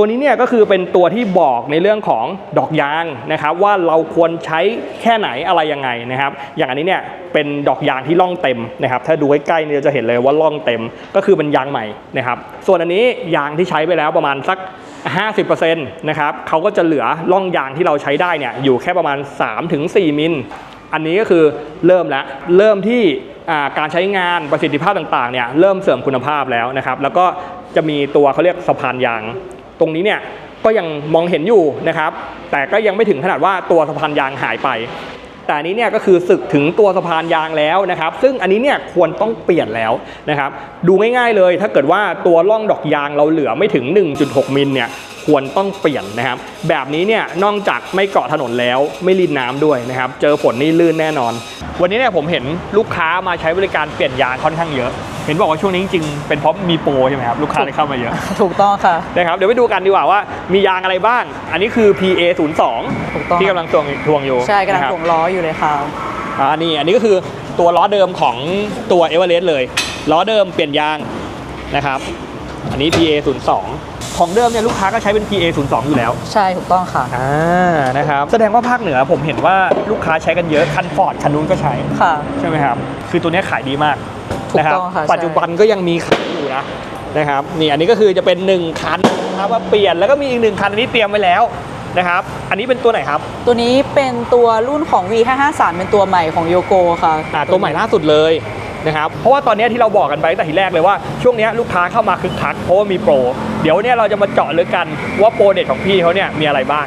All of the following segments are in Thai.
ตัวนี้เนี่ยก็คือเป็นตัวที่บอกในเรื่องของดอกยางนะครับว่าเราควรใช้แค่ไหนอะไรยังไงนะครับ อย่างอันนี้เนี่ยเป็นดอกยางที่ล่องเต็มนะครับ ถ้าดูใใกล้ๆเนี่ยจะเห็นเลยว่าล่องเต็มก็คือเป็นยางใหม่นะครับ ส่วนอันนี้ยางที่ใช้ไปแล้วประมาณสัก 50%นะครับเขาก็จะเหลือล่องยางที่เราใช้ได้เนี่ยอยู่แค่ประมาณ 3-4 มิลอันนี้ก็คือเริ่มแล้วเริ่มที่การใช้งานประสิทธิภาพต่างๆเนี่ยเริ่มเสริมคุณภาพแล้วนะครับ แล้วก็จะมีตัวเขาเรียกสะพานยาง ตรงนี้เนี่ยก็ยังมองเห็นอยู่นะครับ แต่ก็ยังไม่ถึงขนาดว่าตัวสะพานยางหายไป แต่นนี้เนี่ยก็คือสึกถึงตัวสะพานยางแล้วนะครับ ซึ่งอันนี้เนี่ยควรต้องเปลี่ยนแล้วนะครับ ดูง่ายๆเลย ถ้าเกิดว่าตัวร่องดอกยางเราเหลือไม่ถึง 1.6 มิลเนี่ย ควรต้องเปลี่ยนนะครับ แบบนี้เนี่ยนอกจากไม่เกาะถนนแล้วไม่ลินน้ำด้วยนะครับ เจอฝนนี่ลื่นแน่นอน วันนี้เนี่ยผมเห็นลูกค้ามาใช้บริการเปลี่ยนยางค่อนข้างเยอะเห็นบอกว่าช่วงนี้จริงๆเป็นเพราะมีโปรใช่ไหมครับ ลูกค้าเลยเข้ามาเยอะ ถูกต้องค่ะนะครับเดี๋ยวไปดูกันดีกว่าว่ามียางอะไรบ้าง อันนี้คือ PA 0ถูกต้อง2ที่กำลังทวงทวงอยู่ใช่กำลังนะครับถ่วงล้ออยู่เลยค่ะอ่านี่อันนี้ก็คือตัวล้อเดิมของตัวเอเวอเรสต์เลยล้อเดิมเปลี่ยนยางนะครับ อันนี้ PA 0 2ของเดิมเนี่ยลูกค้าก็ใช้เป็น PA 0 2อยู่แล้วใช่ถูกต้องค่ะ อ่านะครับแสดงว่าภาคเหนือผมเห็นว่าลูกค้าใช้กันเยอะคันฟอร์ดคันนู้นก็ใช้ค่ะ ใช่ไหมครับ คือตัวเนี้ยขายดีมากถูกนะครัต้องค่ะใช่ ปัจจุบันก็ยังมีขายอยู่นะนะครับนี่อันนี้ก็คือจะเป็น 1 คันนะครับว่าเปลี่ยนแล้วก็มีอีกหนึ่งคันอันนี้เตรียมไว้แล้วนะครับ อันนี้เป็นตัวไหนครับตัวนี้เป็นตัวรุ่นของ V553 เป็นตัวใหม่ของโยโกค่ะอ่าตัวใหม่ล่าสุดเลย นะครับเพราะว่าตอนนี้ที่เราบอกกันไปตั้งแต่ทีแรกเลยว่าช่วงนี้ลูกค้าเข้ามาคึกคักเพราะว่ามีโปร เดี๋ยวเนี่ยเราจะมาเจาะลึกกันว่าโปรเด็ดของพี่เขาเนี่ยมีอะไรบ้าง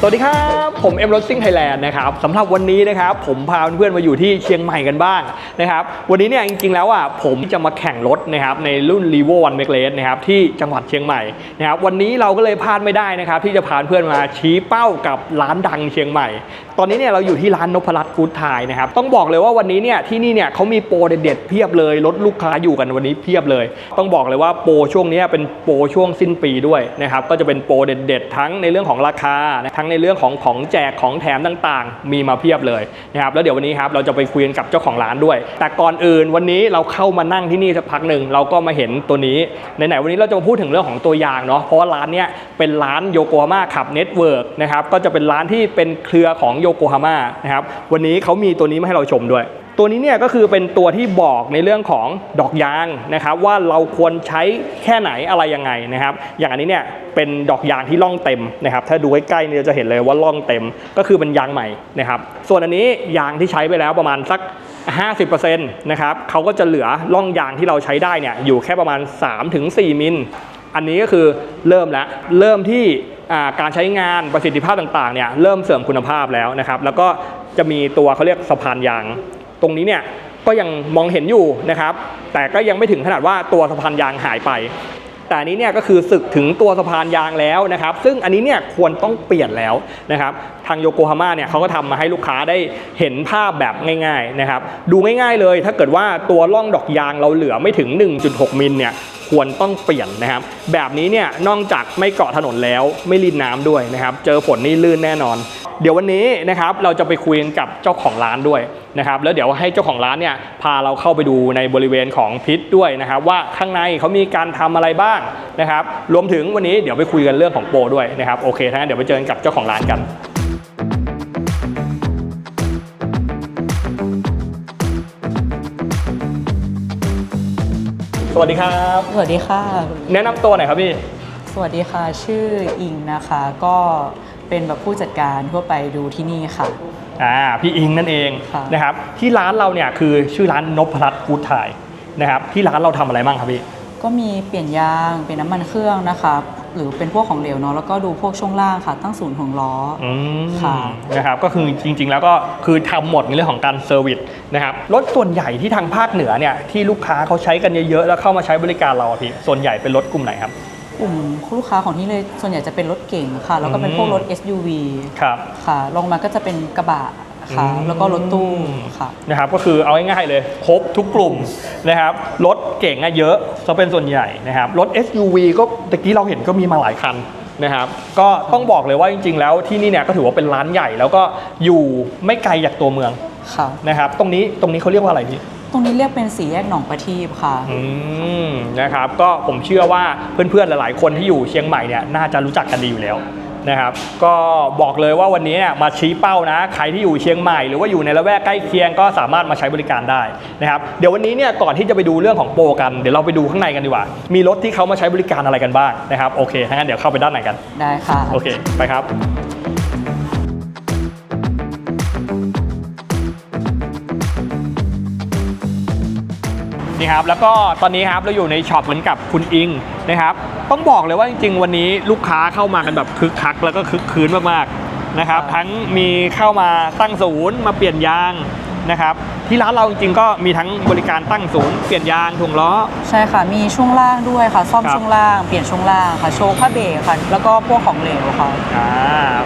สวัสดีครับ ผมเอ็มรถซิ่งไทยแลนด์นะครับสำหรับวันนี้นะครับผมพาเพื่อนๆมาอยู่ที่เชียงใหม่กันบ้างนะครับวันนี้เนี่ยจริงๆแล้วอะผมจะมาแข่งรถนะครับในรุ่น r e v o 1 m a c l a s นะครับที่จังหวัดเชียงใหม่นะครับวันนี้เราก็เลยพลาดไม่ได้นะครับที่จะพาเพื่อนมาชี้เป้ากับร้านดังเชียงใหม่ ตอนนี้เนี่ยเราอยู่ที่ร้านนพรัตน์ฟู้ดไทยนะครับต้องบอกเลยว่าวันนี้เนี่ยที่นี่เนี่ยเขามีโปรเด็ดๆเพียบเลยรถลูกค้าอยู่กันวันนี้เพียบเลย ต้องบอกเลยว่าโปรช่วงนี้เป็นโปรช่วงสิ้นปีด้วยนะครับก็จะเป็นโปรเด็ดๆทั้งในเรื่องของราคาทั้งในเรื่องของของแจกของแถมต่างๆ มีมาเพียบเลยนะครับแล้วเดี๋ยววันนี้ครับเราจะไปคุยกันกับเจ้าของร้านด้วย แต่ก่อนอื่นวันนี้เราเข้ามานั่งที่นี่สักพักหนึ่งเราก็มาเห็นตัวนี้ไหนๆวันนี้เราจะมาพูดถึงเรื่องของตัวยางเนาะเพราะว่าร้านเนี้ยเป็นร้านโยโกฮาม่าขับเน็ตเวิร์กนะครับก็จะเป็นร้านที่เป็นเครือของโยโกฮาม่านะครับวันนี้เขามีตัวนี้มาให้เราชมด้วย ตัวนี้เนี่ยก็คือเป็นตัวที่บอกในเรื่องของดอกยางนะครับว่าเราควรใช้แค่ไหนอะไรยังไงนะครับ อย่างอันนี้เนี่ยเป็นดอกยางที่ล่องเต็มนะครับ ถ้าดูใกล้ๆเนี่ยจะเห็นเลยว่าล่องเต็มก็คือเป็นยางใหม่นะครับ ส่วนอันนี้ยางที่ใช้ไปแล้วประมาณสัก 50%นะครับเขาก็จะเหลือล่องยางที่เราใช้ได้เนี่ยอยู่แค่ประมาณ 3-4 มิลอันนี้ก็คือเริ่มแล้วเริ่มที่การใช้งานประสิทธิภาพต่างๆเนี่ยเริ่มเสริมคุณภาพแล้วนะครับ แล้วก็จะมีตัวเขาเรียกสะพานยาง ตรงนี้เนี่ยก็ยังมองเห็นอยู่นะครับ แต่ก็ยังไม่ถึงขนาดว่าตัวสะพานยางหายไป แต่นี้เนี่ยก็คือสึกถึงตัวสะพานยางแล้วนะครับ ซึ่งอันนี้เนี่ยควรต้องเปลี่ยนแล้วนะครับ ทางโยโกฮาม่าเนี่ยเขาก็ทำมาให้ลูกค้าได้เห็นภาพแบบง่ายๆนะครับ ดูง่ายๆเลย ถ้าเกิดว่าตัวร่องดอกยางเราเหลือไม่ถึง 1.6 มิลเนี่ยควรต้องเปลี่ยนนะครับ แบบนี้เนี่ยนอกจากไม่เกาะถนนแล้วไม่ลินน้ำด้วยนะครับ เจอฝนนี่ลื่นแน่นอน เดี๋ยววันนี้นะครับเราจะไปคุยกันกับเจ้าของร้านด้วยนะครับแล้วเดี๋ยวให้เจ้าของร้านเนี่ยพาเราเข้าไปดูในบริเวณของพิษด้วยนะครับ ว่าข้างในเขามีการทำอะไรบ้างนะครับ รวมถึงวันนี้เดี๋ยวไปคุยกันเรื่องของโปรด้วยนะครับโอเคทั้างนั้นเดี๋ยวไปเจอกันกับเจ้าของร้านกันสวัสดีครับ สวัสดีค่ะ แนะนำตัวหน่อยครับพี่ สวัสดีค่ะ ชื่ออิงนะคะ ก็ เป็นแบบผู้จัดการทั่วไปดูที่นี่ค่ะ อ่าพี่อิงนั่นเองค่ะ นะครับที่ร้านเราเนี่ยคือชื่อร้านนพรัตน์ฟู้ดไทยนะครับที่ร้านเราทำอะไรบ้างครับพี่ ก็มีเปลี่ยนยางเป็นน้ำมันเครื่องนะคะหรือเป็นพวกของเหลวเนาะแล้วก็ดูพวกช่วงล่างค่ะ ตั้งศูนย์ของล้ออ อืมค่ะ นะครับก็คือจริง ๆ แล้วก็คือทำหมดในเรื่องของการเซอร์วิสนะครับรถส่วนใหญ่ที่ทางภาคเหนือเนี่ยที่ลูกค้าเขาใช้กันเยอะๆแล้วเข้ามาใช้บริการเราอะพี่ส่วนใหญ่เป็นรถกลุ่มไหนครับ กลุ่มลูกค้าของที่เลยส่วนใหญ่จะเป็นรถเก่งค่ะ แล้วก็เป็นพวกรถ SUV ครับค่ะลงมาก็จะเป็นกระบะค่ะอืมแล้วก็รถตู้ค่ะนะครับก็คือเอาง่ายๆเลยครบทุกกลุ่มนะครับรถเก่งอะเยอะก็เป็นส่วนใหญ่นะครับรถ SUV ก็ตะกี้เราเห็นก็มีมาหลายคันนะครับก็ต้องบอกเลยว่าจริง ๆ แล้วที่นี่เนี่ยก็ถือว่าเป็นร้านใหญ่แล้วก็อยู่ไม่ไกลจากตัวเมืองค่ะนะครับตรงนี้ตรงนี้เขาเรียกว่าอะไรพี่ต รงนี้เรียกเป็นสีแยกหนองประทีปค่ะ อืมนะครับก็ผมเชื่อว่าเพื่อนๆหลายๆ คนที่อยู่เชียงใหม่เนี่ยน่าจะรู้จักกันดีอยู่แล้วนะครับก็บอกเลยว่าวันนี้เนี่ยมาชี้เป้านะใครที่อยู่เชียงใหม่ หรือว่าอยู่ในละแวกใกล้เคียงก็สามารถมาใช้บริการได้นะครับเดี๋ยววันนี้เนี่ยก่อนที่จะไปดูเรื่องของโปรกันเดี๋ยวเราไปดูข้างในกันดีกว่า มีรถที่เขามาใช้บริการอะไรกันบ้างนะครับโอเคถ้างั้นเดี๋ยวเข้าไปด้านในกันได้ค่ะโอเคไปครับ นี่ครับแล้วก็ตอนนี้ครับเราอยู่ในช็อปเหมือนกับคุณอิงนะครับต้องบอกเลยว่าจริง ๆ วันนี้ลูกค้าเข้ามากันแบบคึกคักแล้วก็คึกคืนมากๆนะครับครับทั้งมีเข้ามาตั้งศูนย์มาเปลี่ยนยาง นะครับที่ร้านเราจริงๆก็มีทั้งบริการตั้งศูนย์เปลี่ยนยางถุงล้อ ใช่ค่ะ มีช่วงล่างด้วยค่ะ ซ่อมครับ ช่วงล่าง เปลี่ยนช่วงล่างค่ะ โชว์ผ้าเบรกค่ะ แล้วก็พวกของเหลวค่ะ อ่า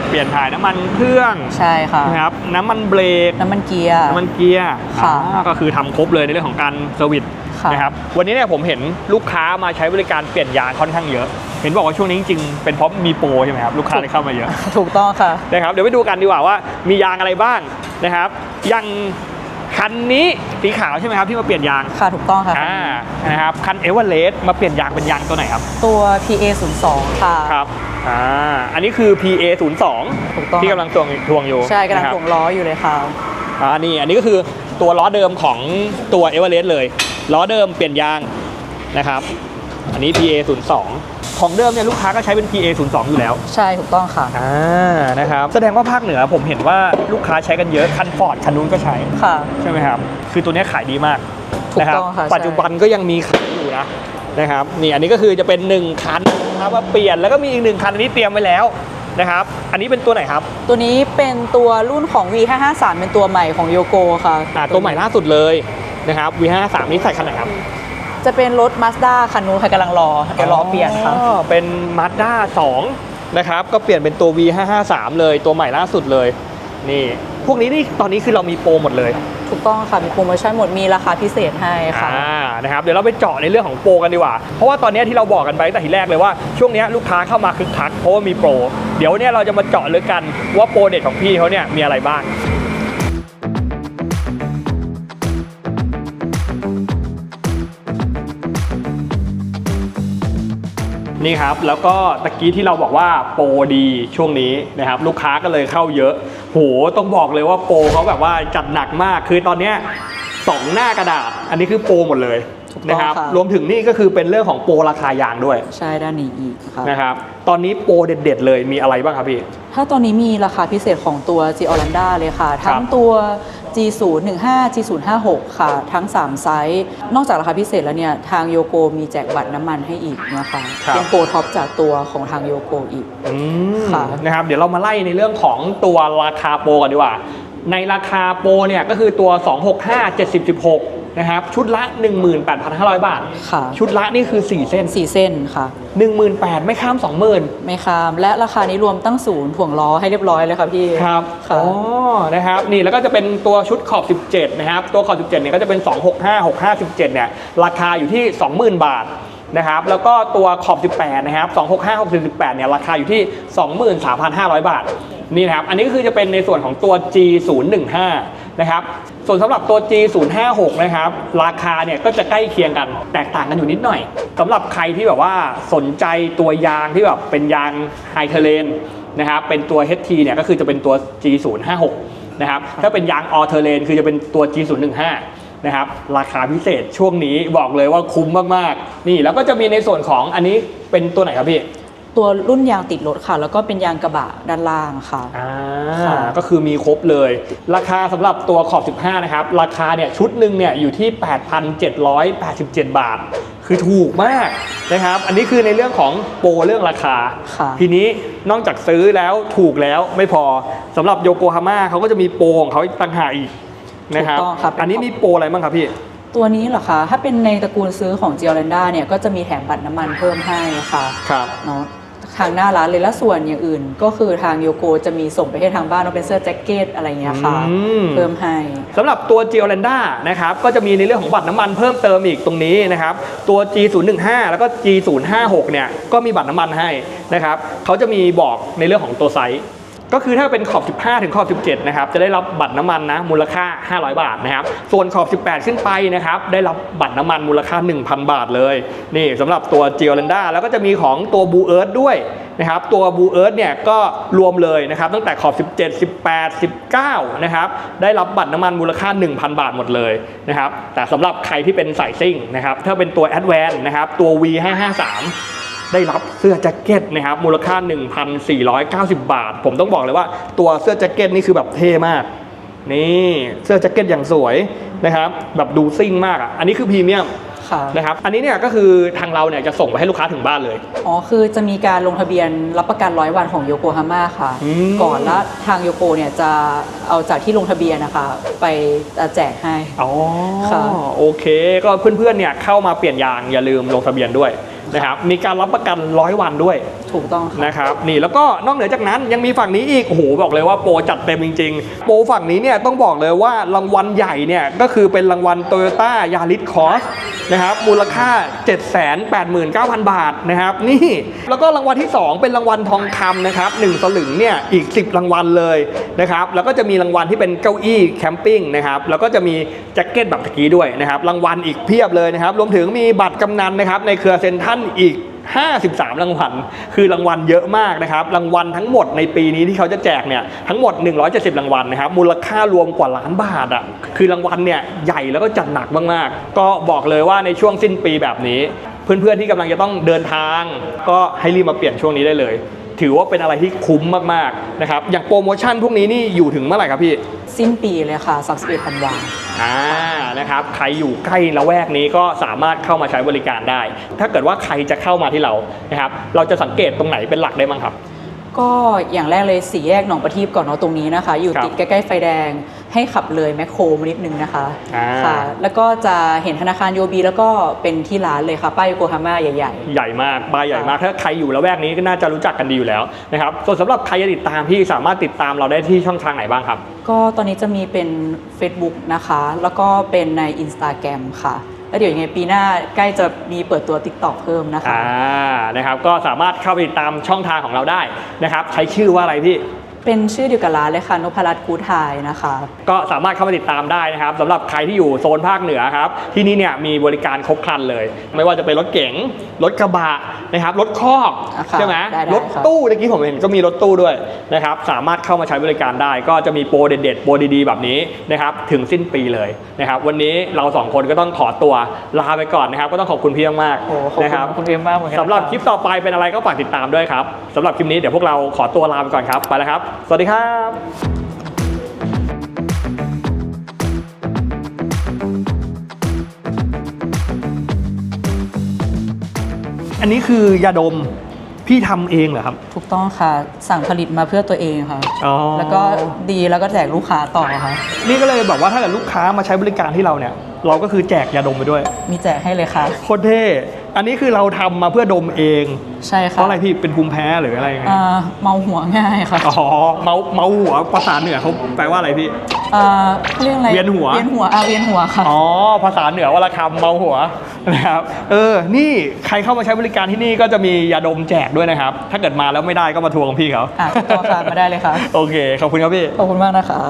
เปลี่ยนถ่ายน้ำมันเครื่องใช่ค่ะ นะครับน้ำมันเบรก น้ำมันเกียร์ น้ำมันเกียร์ค่ะ อ่าก็คือทำครบเลยในเรื่องของการเซอร์วิสค่ะนะครับวันนี้เนี่ยผมเห็นลูกค้ามาใช้บริการเปลี่ยนยางค่อนข้างเยอะ เห็นบอกว่าช่วงนี้จริงๆเป็นเพราะมีโปรใช่ไหมครับลูกค้าเลยเข้ามาเยอะ ถูกต้องค่ะ นะครับเดี๋ยวไปดูกันดีกว่าว่ามียางอะไรบ้างนะครับอย่าง คันนี้สีขาวใช่ไหมครับที่มาเปลี่ยนยางค่ะถูกต้องค่ะ อ่านะครับคันเอเวอเรสต์มาเปลี่ยนยางเป็นยางตัวไหนครับตัว PA 0 2ค่ะ ครับอ่าอันนี้คือ PA 0 2ถูกต้องที่กำลังทวงทวงอยู่ใช่กำลังนะครับถ่วงล้ออยู่เลยค่ะ อ่านี่อันนี้ก็คือตัวล้อเดิมของตัวเอเวอเรสต์เลยล้อเดิมเปลี่ยนยางนะครับ อันนี้ PA 0 2 ของเดิมเนี่ยลูกค้าก็ใช้เป็น PA 0 2อยู่แล้วใช่ถูกต้องค่ะ อ่านะครับแสดงว่าภาคเหนือผมเห็นว่าลูกค้าใช้กันเยอะคันฟอร์ดคันนู้นก็ใช้ค่ะ ใช่ไหมครับ คือตัวเนี้ยขายดีมากถูกนะครัต้องค่ะปัจจุบันก็ยังมีขายอยู่นะนะครับนี่อันนี้ก็คือจะเป็น 1 คันนะครับมาเปลี่ยนแล้วก็มีอีกหนึ่งคันอันนี้เตรียมไว้แล้วนะครับ อันนี้เป็นตัวไหนครับตัวนี้เป็นตัวรุ่นของ V553 เป็นตัวใหม่ของโยโกค่ะอ่าตัวใหม่ล่าสุดเลยนะครับ V53 นี้ใส่คันไหนครับ จะเป็นรถ Mazda คันนู้นค่ะกำลังรอเดี๋ยวรอเปลี่ยนค่ะอ๋อเป็น Mazda 2 นะครับ ก็เปลี่ยนเป็นตัว V553 เลยตัวใหม่ล่าสุดเลย นี่ พวกนี้นี่ตอนนี้คือเรามีโปรหมดเลยถูกต้องค่ะ มีโปรโมชั่นหมดมีราคาพิเศษให้ค่ะ อ่านะครับเดี๋ยวเราไปเจาะในเรื่องของโปรกันดีกว่า เพราะว่าตอนนี้ที่เราบอกกันไปตั้งแต่ทีแรกเลยว่าช่วงนี้ลูกค้าเข้ามาคึกคักเพราะว่ามีโปร เดี๋ยวเนี่ยเราจะมาเจาะลึกกันว่าโปรเด็ดของพี่เขาเนี่ยมีอะไรบ้าง นี่ครับ แล้วก็ตะกี้ที่เราบอกว่าโปรดีช่วงนี้นะครับ ลูกค้าก็เลยเข้าเยอะ โห ต้องบอกเลยว่าโปรเขาแบบว่าจัดหนักมาก คือตอนเนี้ยสองหน้ากระดาษ อันนี้คือโปรหมดเลยถูกต้องนะครับ ค่ะ รวมถึงนี่ก็คือเป็นเรื่องของโปรราคายางด้วยใช่ด้านนี้อีกค่ะนะครับ ตอนนี้โปรเด็ด ๆ เลยมีอะไรบ้างครับพี่ ถ้าตอนนี้มีราคาพิเศษของตัว G o r l a n d a เลยค่ะ ทั้งตัว G015 G056 ค่ะ ทั้ง 3 ไซส์ นอกจากราคาพิเศษแล้วเนี่ย ทางโยโกมีแจกบัตรน้ำมันให้อีกนะคะครับ เป็นโปรท็อปจากตัวของทางโยโกอีก อืมค่ะ นะครับเดี๋ยวเรามาไล่ในเรื่องของตัวราคาโปรกันดีกว่า ในราคาโปรเนี่ยก็คือตัว 265 70 16 นะครับชุดละ 18,500 บาท ค่ะ ชุดละนี่คือ 4 เส้น สี่เส้นค่ะ 18,000ไม่ข้าม 20,000 ไม่ข้ามและราคานี้รวมตั้งศูนย์ถ่วงล้อให้เรียบร้อยเลยค่ะพี่ครับค่ะ อ๋อนะครับนี่แล้วก็จะเป็นตัวชุดขอบ 17 นะครับ ตัวขอบ 17 เนี่ยก็จะเป็น 265 657เนี่ยราคาอยู่ที่ 20,000 บาทนะครับแล้วก็ตัวขอบ 18 นะครับ 265 618 เนี่ยราคาอยู่ที่ 23,500 บาทนี่นะครับอันนี้ก็คือจะเป็นในส่วนของตัว G015 นะครับ ส่วนสำหรับตัว G056 นะครับ ราคาเนี่ยก็จะใกล้เคียงกัน แตกต่างกันอยู่นิดหน่อยสำหรับใครที่แบบว่าสนใจตัวยางที่แบบเป็นยางไฮเทเลนนะครับเป็นตัว HT เนี่ยก็คือจะเป็นตัว G056 นะครับถ้าเป็นยางออเทเลนคือจะเป็นตัว G015 นะครับราคาพิเศษช่วงนี้บอกเลยว่าคุ้มมาก ๆ นี่แล้วก็จะมีในส่วนของอันนี้เป็นตัวไหนครับพี่ ตัวรุ่นยางติดรถค่ะ แล้วก็เป็นยางกระบะด้านล่างค่ะ อ่าค่ะก็คือมีครบเลย ราคาสำหรับตัวขอบ 15 นะครับ ราคาเนี่ยชุดหนึ่งเนี่ยอยู่ที่ 8,787 บาท คือถูกมากนะครับ อันนี้คือในเรื่องของโปรเรื่องราคา ค่ะ ทีนี้นอกจากซื้อแล้วถูกแล้วไม่พอสำหรับโยโกฮาม่าเขาก็จะมีโปรของเขาอีกต่างหากอีกนะครับถูกต้องครับ อันนี้มีโปรอะไรบ้างครับพี่ ตัวนี้เหรอคะ ถ้าเป็นในตระกูลซื้อของ g จ o r l a n d a เนี่ยก็จะมีแถมบัตรน้ำมันเพิ่มให้ค่ะครับ เนาะ ทางหน้าร้านเลยและส่วนอย่างอื่น ก็คือทางโยโกจะมีส่งไปให้ทางบ้านว่าเป็นเสื้อแจ็คเก็ตอะไรเงี้ยค่ะอืม เพิ่มให้ สำหรับตัว g ี o อ a n d a นะครับก็จะมีในเรื่องของบัตรน้ำมันเพิ่มเติมอีกตรงนี้นะครับตัว G015 แล้วก็ G056 เนี่ยก็มีบัตรน้ำมันให้นะครับเขาจะมีบอกในเรื่องของตัวไซส์ ก็คือถ้าเป็นขอบ 15 ถึงขอบ 17 นะครับ จะได้รับบัตรน้ำมันนะมูลค่า 500 บาทนะครับ ส่วนขอบ 18 ขึ้นไปนะครับ ได้รับบัตรน้ำมันมูลค่า 1,000 บาทเลย นี่สำหรับตัว g ี o อ a n d a แล้วก็จะมีของตัว Blue Earth ด้วยนะครับตัว Blue Earth เนี่ยก็รวมเลยนะครับตั้งแต่ขอบ 17 18 19 นะครับ ได้รับบัตรน้ำมันมูลค่า 1,000 บาทหมดเลยนะครับแต่สำหรับใครที่เป็นสายซิ่งนะครับถ้าเป็นตัว a d v a n c e นะครับตัว V553 ได้รับเสื้อแจ็คเก็ตนะครับมูลค่า 1,490 บาท ผมต้องบอกเลยว่าตัวเสื้อแจ็คเก็ตนี่คือแบบเท่มาก นี่เสื้อแจ็คเก็ตอย่างสวยนะครับแบบดูซิ่งมากอะอันนี้คือพรีเมียมค่ะนะครับอันนี้เนี่ยก็คือทางเราเนี่ยจะส่งไปให้ลูกค้าถึงบ้านเลย อ๋อ คือจะมีการลงทะเบียนรับประกันร้อยวันของโยโกฮาม่าค่ะอืมก่อนแล้วทางโยโกเนี่ยจะเอาจากที่ลงทะเบียนนะคะ ไปแจกให้ อ๋อ ค่ะ โอเค ก็เพื่อนๆเนี่ยเข้ามาเปลี่ยนยางอย่าลืมลงทะเบียนด้วย นะครับมีการรับประกันร้อยวันด้วยถูกต้องค่ะนะครับนี่แล้วก็นอกเหนือจากนั้นยังมีฝั่งนี้อีกโอ้โหบอกเลยว่าโปรจัดเต็มจริง ๆ โปรฝั่งนี้เนี่ยต้องบอกเลยว่ารางวัลใหญ่เนี่ยก็คือเป็นรางวัล Toyota Yaris Cross นะครับมูลค่า 789,000 บาทนะครับนี่แล้วก็รางวัลที่ 2 เป็นรางวัลทองคำนะครับ1สลึงเนี่ยอีก 10 รางวัลเลยนะครับแล้วก็จะมีรางวัลที่เป็นเก้าอี้แคมปิ้งนะครับแล้วก็จะมีแจ็คเก็ตแบบตะกี้ด้วยนะครับรางวัลอีกเพียบเลยนะครับรวมถึงมีบัตรกำนันนะครับในเครือเซ็นทรัลอีก 53 รางวัล คือรางวัลเยอะมากนะครับ รางวัลทั้งหมดในปีนี้ที่เขาจะแจกเนี่ยทั้งหมด 170 รางวัลนะครับ มูลค่ารวมกว่าล้านบาทอะ คือรางวัลเนี่ยใหญ่แล้วก็จัดหนักมากๆ ก็บอกเลยว่าในช่วงสิ้นปีแบบนี้ เพื่อนๆที่กำลังจะต้องเดินทาง ก็ให้รีบมาเปลี่ยนช่วงนี้ได้เลย ถือว่าเป็นอะไรที่คุ้มมากๆนะครับอย่างโปรโมชั่นพวกนี้นี่อยู่ถึงเมื่อไหร่ครับพี่ สิ้นปีเลยค่ะ31ธันวาอ่านะครับใครอยู่ใกล้ละแวกนี้ก็สามารถเข้ามาใช้บริการได้ ถ้าเกิดว่าใครจะเข้ามาที่เรานะครับเราจะสังเกตตรงไหนเป็นหลักได้บ้างครับ ก็อย่างแรกเลยสี่แยกหนองประทีปก่อนเนาะตรงนี้นะคะ อยู่ครับติดใกล้ๆไฟแดง ให้ขับเลยแมคโครมานิดนึงนะคะอ่าค่ะแล้วก็จะเห็นธนาคารโยบีแล้วก็เป็นที่ร้านเลยค่ะ ป้ายโยโกฮาม่าใหญ่ใหญ่มากบายใหญ่มาก ถ้าใครอยู่ละแวกนี้ก็น่าจะรู้จักกันดีอยู่แล้วนะครับส่วนสำหรับใครจะติดตามพี่สามารถติดตามเราได้ที่ช่องทางไหนบ้างครับๆก็ตอนนี้จะมีเป็น Facebook นะคะ แล้วก็เป็นใน Instagram ค่ะแล้วเดี๋ยวยังไงปีหน้าใกล้จะมีเปิดตัว TikTok เพิ่มนะคะอ่านะครับก็สามารถเข้าไปติดตามช่องทางของเราได้นะครับใช้ชื่อว่าอะไรพี่ เป็นชื่อเดียวกับร้านเลยค่ะนพรัตน์กูดไทยนะคะ ก็สามารถเข้ามาติดตามได้นะครับสำหรับใครที่อยู่โซนภาคเหนือครับ ที่นี่เนี่ยมีบริการครบครันเลย ไม่ว่าจะเป็นรถเก๋งรถกระบะนะครับรถคอกอะค่ะใช่ไหมได้ได้รถครับตู้เมื่อกี้ผมเห็นก็มีรถตู้ด้วยนะครับสามารถเข้ามาใช้บริการได้ ก็จะมีโปรเด็ดๆโปรดีๆแบบนี้นะครับถึงสิ้นปีเลยนะครับวันนี้เราสองคนก็ต้องขอตัวลาไปก่อนนะครับก็ต้องขอบคุณพี่มากโอ้ขอบๆนะคคุรับ ณคุณเอ็มมากเหมือนกันสำหรับะคลิปต่อไปเป็นอะไรก็ฝากติดตามด้วยครับ สำหรับคลิปนี้เดี๋ยวพวกเราขอตัวลาไปก่อนครับ ไปแล้วครับสวัสดีครับอันนี้คือยาดมพี่ทำเองเหรอครับ ถูกต้องค่ะสั่งผลิตมาเพื่อตัวเองค่ะ อ๋อ แล้วก็ดีแล้วก็แจกลูกค้าต่อค่ะ นี่ก็เลยแบบว่าถ้าเกิดลูกค้ามาใช้บริการที่เราเนี่ย เราก็คือแจกยาดมไปด้วย มีแจกให้เลยค่ะ โคตรเท่ อันนี้คือเราทำมาเพื่อดมเอง ใช่เพค่ะราะอะไรพี่เป็นภูมิแพ้หรืออะไรยังไงอ่าเมาหัวง่ายค่ะอ๋อเมาเมาหัวภาษาเหนือเขาแปลว่าอะไรพี่ อ่าเขาเรียกอะไรเวียนหัว เวียนหัวอ่าเวียนหัวค่ะ อ๋อ ภาษาเหนือวลคำเมาหัวนะครับ เออ นี่ใครเข้ามาใช้บริการที่นี่ก็จะมียาดมแจกด้วยนะครับ ถ้าเกิดมาแล้วไม่ได้ก็มาทวงพี่เขาอะติดต่อค่ะมาได้เลยค่ะ โอเค ขอบคุณครับพี่ ขอบคุณมากนะคะ